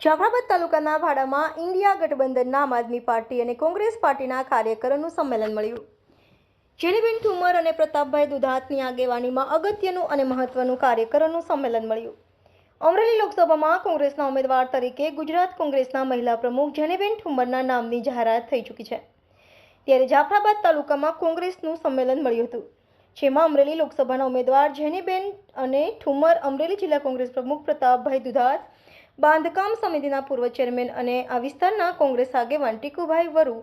જાફરાબાદ તાલુકાના ભાડામાં ઇન્ડિયા ગઠબંધનના આમ આદમી પાર્ટી અને કોંગ્રેસ પાર્ટીના કાર્યકરોનું સંમેલન મળ્યું. જેનીબેન ઠુમર અને પ્રતાપભાઈ દુધાતની આગેવાનીમાં અગત્યનું અને મહત્વનું કાર્યકરોનું સંમેલન મળ્યું. અમરેલી લોકસભામાં કોંગ્રેસના ઉમેદવાર તરીકે ગુજરાત કોંગ્રેસના મહિલા પ્રમુખ જેનીબેન ઠુમરના નામની જાહેરાત થઈ ચૂકી છે. ત્યારે જાફરાબાદ તાલુકામાં કોંગ્રેસનું સંમેલન મળ્યું હતું, જેમાં અમરેલી લોકસભાના ઉમેદવાર જેનીબેન અને ઠુમર અમરેલી જિલ્લા કોંગ્રેસ પ્રમુખ પ્રતાપભાઈ દુધાત બાંધકામ સમિતિના પૂર્વ ચેરમેન અને આ વિસ્તારના કોંગ્રેસ આગેવાન ટીકુભાઈ વરુ,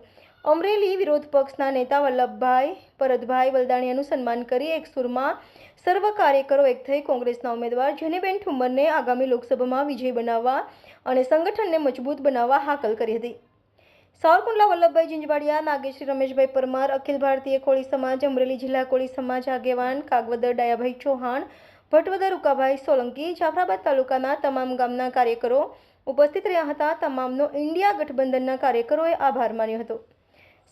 અમરેલી વિરોધ પક્ષના નેતા વલ્લભભાઈ પરતભાઈ વલદાણિયાનું સન્માન કરી એક સુરમાં સર્વ કાર્યકરો એક થઈ કોંગ્રેસના ઉમેદવાર જેનીબેન ઠુમ્મરને આગામી લોકસભામાં વિજય બનાવવા અને સંગઠનને મજબૂત બનાવવા હાકલ કરી હતી. સાવરકુંડલા વલ્લભભાઈ જીંજવાડિયા નાગેશ્રી રમેશભાઈ પરમાર, અખિલ ભારતીય કોળી સમાજ, અમરેલી જિલ્લા કોળી સમાજ આગેવાન કાગવદર ડાયાભાઈ ચૌહાણ ભટવદર ઉકાભાઈ સોલંકી જાફરાબાદ તાલુકાના તમામ ગામના કાર્યકરો ઉપસ્થિત રહ્યા હતા. તમામનો ઇન્ડિયા ગઠબંધનના કાર્યકરોએ આભાર માન્યો હતો.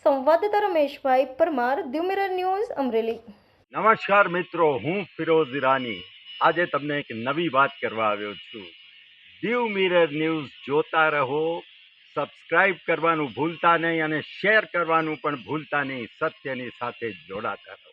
સંવાદદાતા Rameshbhai Parmar the mirror news, Amreli. નમસ્કાર મિત્રો, હું ફિરોઝ ઈરાની. આજે તમને એક નવી વાત કરવા આવ્યો છું. દીવ મિરર ન્યૂઝ જોતા રહો, સબસ્ક્રાઇબ કરવાનું ભૂલતા નહીં અને શેર કરવાનું પણ ભૂલતા નહીં. સત્યની સાથે જોડાતા રહો.